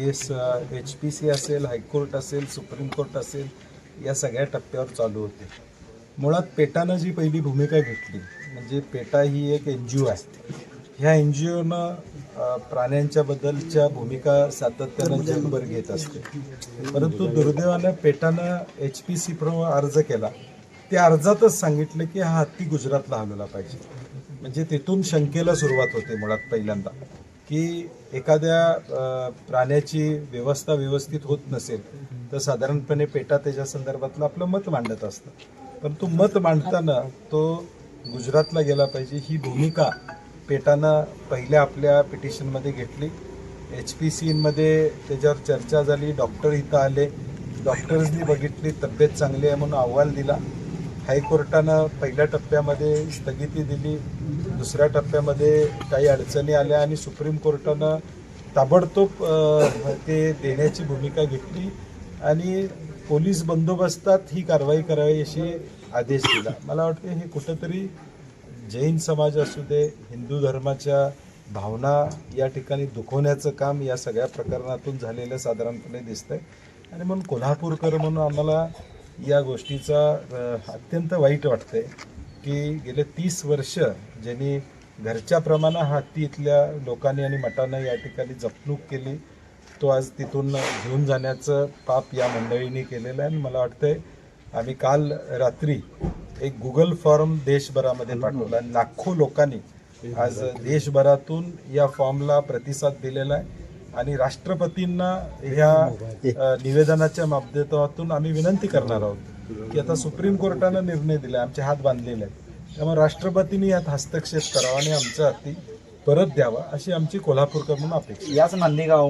केस H P C असेल high court असेल supreme court असेल या सगळ्या टप्प्यावर चालू होते. मुळात पेटानं जी पहिली भूमिका घेतली म्हणजे पेटा ही एक एन जी ओ आहे. ह्या एन जी ओनं प्राण्यांच्या बद्दलच्या भूमिका सातत्यानं जगभर घेत असते. परंतु दुर्दैवानं पेटानं एच पी सी प्र अर्ज केला. त्या अर्जातच सांगितलं की हा हत्ती गुजरातला हलवला पाहिजे. म्हणजे तिथून शंकेला सुरुवात होते मुळात पहिल्यांदा. की एखाद्या प्राण्याची व्यवस्था व्यवस्थित होत नसेल तर साधारणपणे पेटा त्याच्या संदर्भातलं आपलं मत मांडत असतं. परंतु मत मांडताना तो गुजरातला गेला पाहिजे ही भूमिका पेटानं पहिल्या आपल्या पिटिशनमध्ये घेतली. एच पी सीमध्ये त्याच्यावर चर्चा झाली डॉक्टर इथं आले. डॉक्टर्सनी बघितली तब्येत चांगली आहे म्हणून अहवाल दिला. हायकोर्टानं पहिल्या टप्प्यामध्ये स्थगिती दिली. दुसऱ्या टप्प्यामध्ये काही अडचणी आल्या आणि सुप्रीम कोर्टानं ताबडतोब ते देण्याची भूमिका घेतली आणि पोलीस बंदोबस्तात ही कारवाई करावी अशी आदेश दिला. मला वाटतं हे कुठंतरी जैन समाज असू दे हिंदू धर्माच्या भावना या ठिकाणी दुखवण्याचं काम या सगळ्या प्रकरणातून झालेलं साधारणपणे दिसतंय. आणि म्हणून कोल्हापूरकर म्हणून आम्हाला या गोष्टीचा अत्यंत वाईट वाटतंय. की गेले तीस वर्ष ज्यांनी घरच्या प्रमाणे हत्ती इथल्या लोकांनी आणि मठानं या ठिकाणी जपणूक केली तो आज तिथून घेऊन जाण्याचं पाप या मंडळींनी केलेलं आहे. आणि मला वाटतंय आम्ही काल रात्री एक गुगल फॉर्म देशभरामध्ये पाठवला आणि लाखो लोकांनी आज देशभरातून या फॉर्मला प्रतिसाद दिलेला आहे. आणि राष्ट्रपतींना ह्या निवेदनाच्या माध्यमातून आम्ही विनंती करणार आहोत. की आता सुप्रीम कोर्टानं निर्णय दिला आमचे हात बांधलेले आहेत. त्यामुळे राष्ट्रपतींनी यात हस्तक्षेप करावा आणि आमचा हत्ती परत द्यावा अशी आमची कोल्हापूरकर म्हणून अपेक्षा याच नांदेगाव